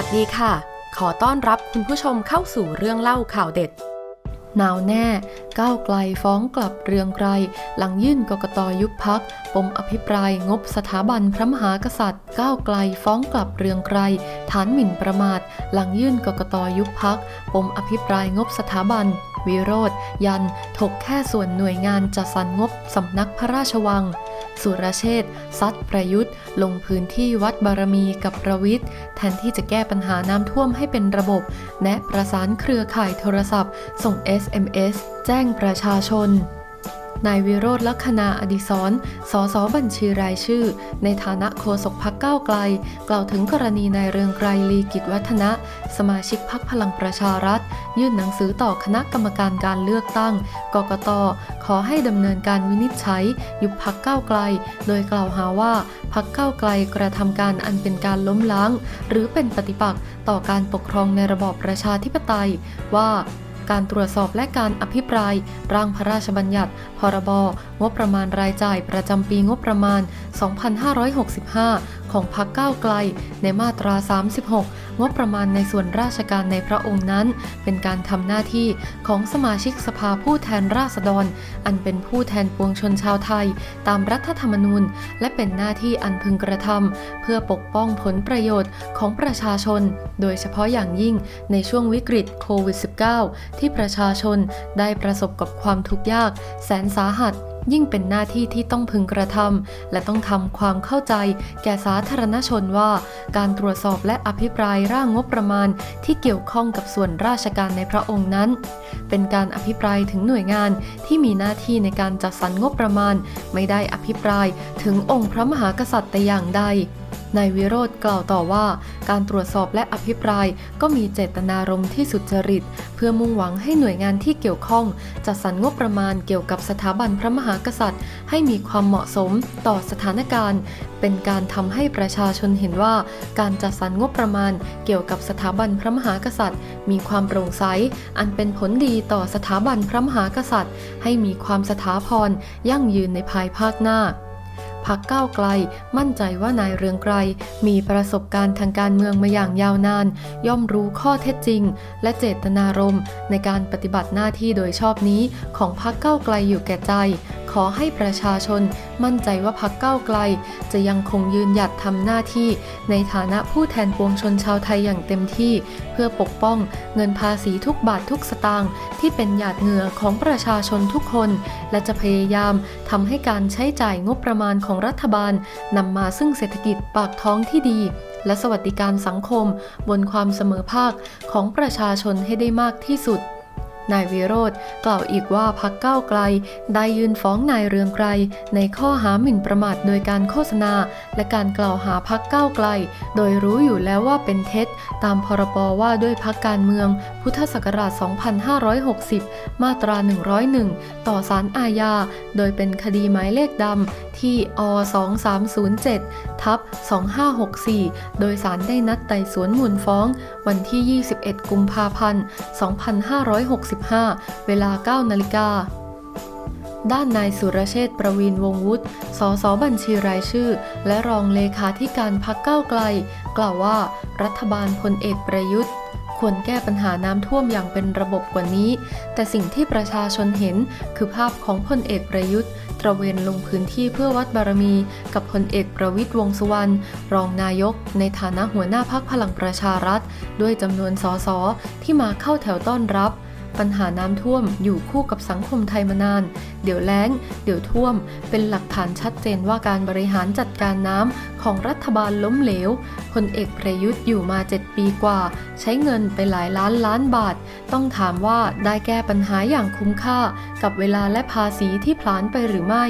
วัสดีค่ะ ขอต้อนรับคุณผู้ชมเข้าสู่เรื่องเล่าข่าวเด็ดนาวแน่ ก้าวไกลฟ้องกลับเรืองไกรหลังยื่นกกตยุบพักปมอภิปรายงบสถาบันพระมหากษัตริย์ ก้าวไกลฟ้องกลับเรืองไกรฐานหมิ่นประมาท หลังยื่นกกตยุบพักปมอภิปรายงบสถาบัน วิโรธยันถกแค่ส่วนหน่วยงานจัดสรรงบสำนักพระราชวัง สุรเชษฐ์ซัดประยุทธ์ ลงพื้นที่วัดบารมีกับประวิทย์แทนที่จะแก้ปัญหาน้ำท่วมให้เป็นระบบแนะประสานเครือข่ายโทรศัพท์ ส่ง SMS แจ้งประชาชน นายวิโรธลักษณาอดิศรสสบัญชีรายชื่อ ในฐานะโฆษกพักก้าวไกล กล่าวถึงกรณีนายเรืองไกรลีกิจวัฒนะ สมาชิกพักพลังประชารัฐ ยื่นหนังสือต่อคณะกรรมการการเลือกตั้ง กกต ขอให้ดำเนินการวินิจฉัย ยุบพักก้าวไกล โดยกล่าวหาว่าพักก้าวไกลกระทำการอันเป็นการล้มล้าง หรือเป็นปฏิปักษ์ต่อการปกครองในระบอบประชาธิปไตยว่า การตรวจสอบและการอภิปราย ร่างพระราชบัญญัติ พรบ งบประมาณรายจ่ายประจำปีงบประมาณ 2565 ของพรรคก้าวไกล ในมาตรา 36 งบประมาณในส่วนราชการในพระองค์นั้น เป็นการทำหน้าที่ของสมาชิกสภาผู้แทนราษฎร อันเป็นผู้แทนปวงชนชาวไทย ตามรัฐธรรมนูญ และเป็นหน้าที่อันพึงกระทำเพื่อปกป้องผลประโยชน์ของประชาชน โดยเฉพาะอย่างยิ่งในช่วงวิกฤตโควิด -19 ที่ประชาชนได้ประสบกับความทุกข์ยากแสนสาหัส ยิ่งเป็นหน้าที่ที่ต้องพึงกระทำและต้องทำความเข้าใจ แก่สาธารณชนว่า การตรวจสอบและอภิปรายร่างงบประมาณที่เกี่ยวข้องกับส่วนราชการในพระองค์นั้น เป็นการอภิปรายถึงหน่วยงานที่มีหน้าที่ในการจัดสรรงบประมาณ ไม่ได้อภิปรายถึงองค์พระมหากษัตริย์แต่อย่างใด นายวิโรธกล่าวต่อว่า การตรวจสอบและอภิปรายก็มีเจตนารมณ์ที่สุจริต เพื่อมุ่งหวังให้หน่วยงานที่เกี่ยวข้อง จัดสรรงบประมาณเกี่ยวกับสถาบันพระมหากษัตริย์ ให้มีความเหมาะสมต่อสถานการณ์ เป็นการทำให้ประชาชนเห็นว่า การจัดสรรงบประมาณเกี่ยวกับสถาบันพระมหากษัตริย์ มีความโปร่งใส อันเป็นผลดีต่อสถาบันพระมหากษัตริย์ ให้มีความสถาพรยั่งยืนในภายภาคหน้า พักก้าวไกล มั่นใจว่านายเรืองไกรมีประสบการณ์ทางการเมืองมาอย่างยาวนาน ย่อมรู้ข้อเท็จจริง และเจตนารมณ์ในการปฏิบัติหน้าที่โดยชอบนี้ของพักก้าวไกลอยู่แก่ใจ ขอให้ประชาชนมั่นใจว่าพักเก้าไกล จะยังคงยืนหยัดทำหน้าที่ ในฐานะผู้แทนปวงชนชาวไทยอย่างเต็มที่ เพื่อปกป้องเงินภาษีทุกบาททุกสตางค์ที่เป็นหยาดเหงื่อของประชาชนทุกคน และจะพยายามทำให้การใช้จ่ายงบประมาณของรัฐบาลนำมาซึ่งเศรษฐกิจปากท้องที่ดีและสวัสดิการสังคม บนความเสมอภาคของประชาชนให้ได้มากที่สุด นายวิโรธกล่าวอีกว่าพักก้าวไกล ได้ยื่นฟ้องนายเรืองไกรในข้อหาหมิ่นประมาทโดยการโฆษณา และการกล่าวหาพักก้าวไกล โดยรู้อยู่แล้วว่าเป็นเท็จ ตามพรบว่าด้วยพักการเมือง พุทธศักราช 2560 มาตรา 101 ต่อสารอาญา โดยเป็นคดีหมายเลขดำที่อ2307ทับ2564 โดยสารได้นัดไต่สวนมูลฟ้อง วันที่ 21 กุมภาพันธ์ 2560 25 เวลา 9 นาฬิกา ด้านนายสุรเชษฐ์ประวินวงศ์วุฒิ สสบัญชีรายชื่อ และรองเลขาธิการพักเก้าไกล กล่าวว่า รัฐบาลพลเอกประยุทธ์ควรแก้ปัญหาน้ำท่วมอย่างเป็นระบบกว่านี้ แต่สิ่งที่ประชาชนเห็นคือภาพของพลเอกประยุทธ์ ตระเวนลงพื้นที่เพื่อวัดบารมี กับพลเอกประวิตยวงสุวรรณ รองนายก ในฐานะหัวหน้าพักพลังประชารัฐ ด้วยจำนวนสสที่มาเข้าแถวต้อนรับ ปัญหาน้ำท่วมอยู่คู่กับสังคมไทยมานาน เดี๋ยวแล้ง เดี๋ยวท่วม เป็นหลักฐานชัดเจนว่าการบริหารจัดการน้ำของรัฐบาลล้มเหลวพลเอกประยุทธ์อยู่มา 7 ปีกว่า ใช้เงินไปหลายล้านล้านบาท ต้องถามว่าได้แก้ปัญหาอย่างคุ้มค่า กับเวลาและภาษีที่พลานไปหรือไม่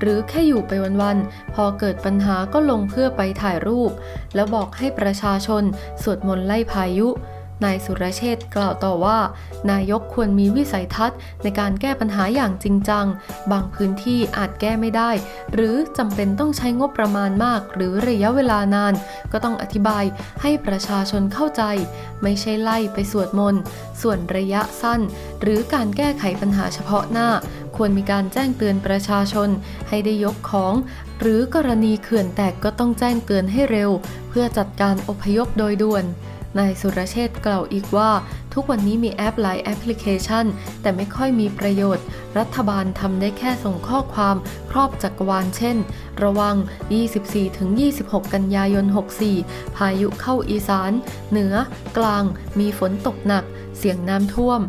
หรือแค่อยู่ไปวันๆพอเกิดปัญหาก็ลงเพื่อไปถ่ายรูป แล้วบอกให้ประชาชนสวดมนต์ไล่พายุ นายสุรเชษฐ์กล่าวต่อว่า นายกควรมีวิสัยทัศน์ ในการแก้ปัญหาอย่างจริงจัง บางพื้นที่อาจแก้ไม่ได้ หรือจำเป็นต้องใช้งบประมาณมาก หรือระยะเวลานาน ก็ต้องอธิบายให้ประชาชนเข้าใจ ไม่ใช่ไล่ไปสวดมนต์ ส่วนระยะสั้น หรือการแก้ไขปัญหาเฉพาะหน้า ควรมีการแจ้งเตือนประชาชน ให้ได้ยกของ หรือกรณีเขื่อนแตกก็ต้องแจ้งเตือนให้เร็ว เพื่อจัดการอพยพโดยด่วน นายสุรเชษ์กล่าวอีกว่า ทุกวันนี้มีแอปหลายแอปพลิเคชัน แต่ไม่ค่อยมีประโยชน์ รัฐบาลทำได้แค่ส่งข้อความครอบจักรวาลเช่น ระวัง 24-26 กันยายน 64 พายุเข้าอีสาน เหนือกลาง มีฝนตกหนัก เสี่ยงน้ำท่วม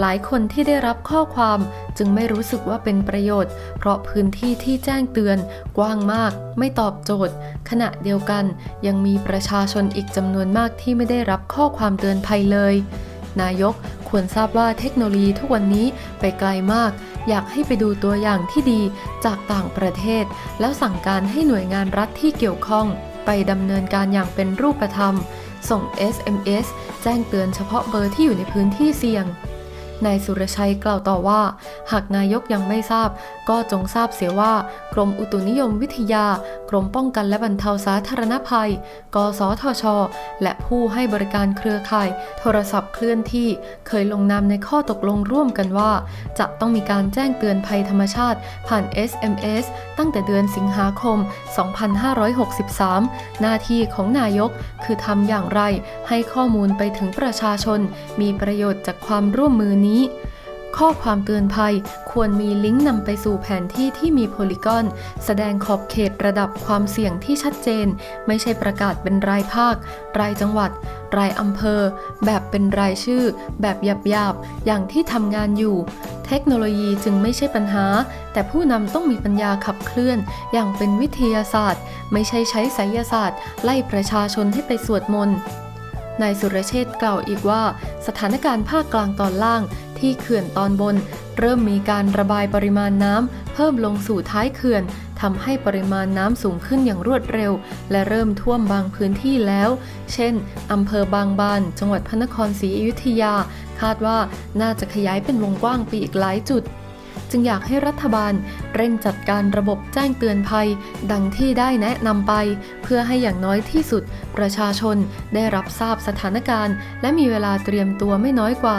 หลายคนที่ได้รับข้อความจึงไม่รู้สึกว่าเป็นประโยชน์ เพราะพื้นที่ที่แจ้งเตือน กว้างมาก ไม่ตอบโจทย์ ขณะเดียวกัน ยังมีประชาชนอีกจำนวนมากที่ไม่ได้รับข้อความเตือนภัยเลย นายกควรทราบว่าเทคโนโลยีทุกวันนี้ไปไกลมาก อยากให้ไปดูตัวอย่างที่ดีจากต่างประเทศ แล้วสั่งการให้หน่วยงานรัฐที่เกี่ยวข้อง ไปดำเนินการอย่างเป็นรูปธรรม ส่ง SMS แจ้งเตือนเฉพาะเบอร์ที่อยู่ในพื้นที่เสี่ยง นายสุรชัยกล่าวต่อว่า หากนายกยังไม่ทราบ ก็จงทราบเสียว่า กรมอุตุนิยมวิทยา กรมป้องกันและบรรเทาสาธารณภัย กสทช และผู้ให้บริการเครือข่าย โทรศัพท์เคลื่อนที่เคยลงนามในข้อตกลงร่วมกันว่า จะต้องมีการแจ้งเตือนภัยธรรมชาติผ่าน SMS ตั้งแต่เดือนสิงหาคม 2563 หน้าที่ของนายกคือทำอย่างไรให้ข้อมูลไปถึงประชาชน มีประโยชน์จากความร่วมมือนี้ ข้อความเตือนภัย ควรมีลิงก์นำไปสู่แผนที่ที่มีโพลีกอน แสดงขอบเขตระดับความเสี่ยงที่ชัดเจน ไม่ใช่ประกาศเป็นรายภาค รายจังหวัด รายอำเภอ แบบเป็นรายชื่อ แบบหยาบๆ อย่างที่ทำงานอยู่ เทคโนโลยีจึงไม่ใช่ปัญหา แต่ผู้นำต้องมีปัญญาขับเคลื่อน อย่างเป็นวิทยาศาสตร์ ไม่ใช่ใช้ไสยศาสตร์ ไล่ประชาชนให้ไปสวดมนต์นายสุรเชษฐ์กล่าวอีกว่า สถานการณ์ภาคกลางตอนล่าง ที่เขื่อนตอนบน เริ่มมีการระบายปริมาณน้ำเพิ่มลงสู่ท้ายเขื่อนทำให้ปริมาณน้ำสูงขึ้นอย่างรวดเร็ว และเริ่มท่วมบางพื้นที่แล้ว เช่นอำเภอบางบาน จังหวัดพระนครศรีอยุธยา คาดว่าน่าจะขยายเป็นวงกว้างไปอีกหลายจุด จึงอยากให้รัฐบาล เร่งจัดการระบบแจ้งเตือนภัย ดังที่ได้แนะนำไป เพื่อให้อย่างน้อยที่สุด ประชาชนได้รับทราบสถานการณ์ และมีเวลาเตรียมตัวไม่น้อยกว่า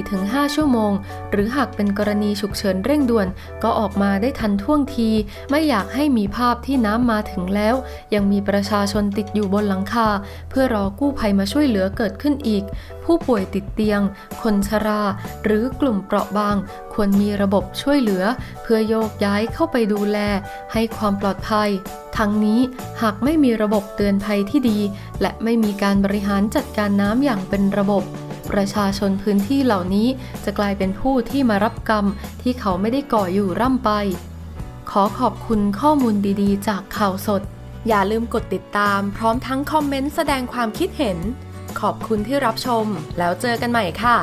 4-5 ชั่วโมง หรือหากเป็นกรณีฉุกเฉินเร่งด่วน ก็ออกมาได้ทันท่วงที ไม่อยากให้มีภาพที่น้ำมาถึงแล้ว ยังมีประชาชนติดอยู่บนหลังคา เพื่อรอกู้ภัยมาช่วยเหลือเกิดขึ้นอีก ผู้ป่วยติดเตียง คนชรา หรือกลุ่มเปราะบาง ควรมีระบบช่วยเหลือ เพื่อโยกยาย้ายเข้าไปดูแล ให้ความปลอดภัย ทั้งนี้หากไม่มีระบบเตือนภัยที่ดี และไม่มีการบริหารจัดการน้ำอย่างเป็นระบบ ประชาชนพื้นที่เหล่านี้จะกลายเป็นผู้ที่มารับกรรมที่เขาไม่ได้ก่ออยู่ร่ำไป ขอขอบคุณข้อมูลดีๆ จากข่าวสด อย่าลืมกดติดตาม พร้อมทั้งคอมเมนต์แสดงความคิดเห็น ขอบคุณที่รับชม แล้วเจอกันใหม่ค่ะ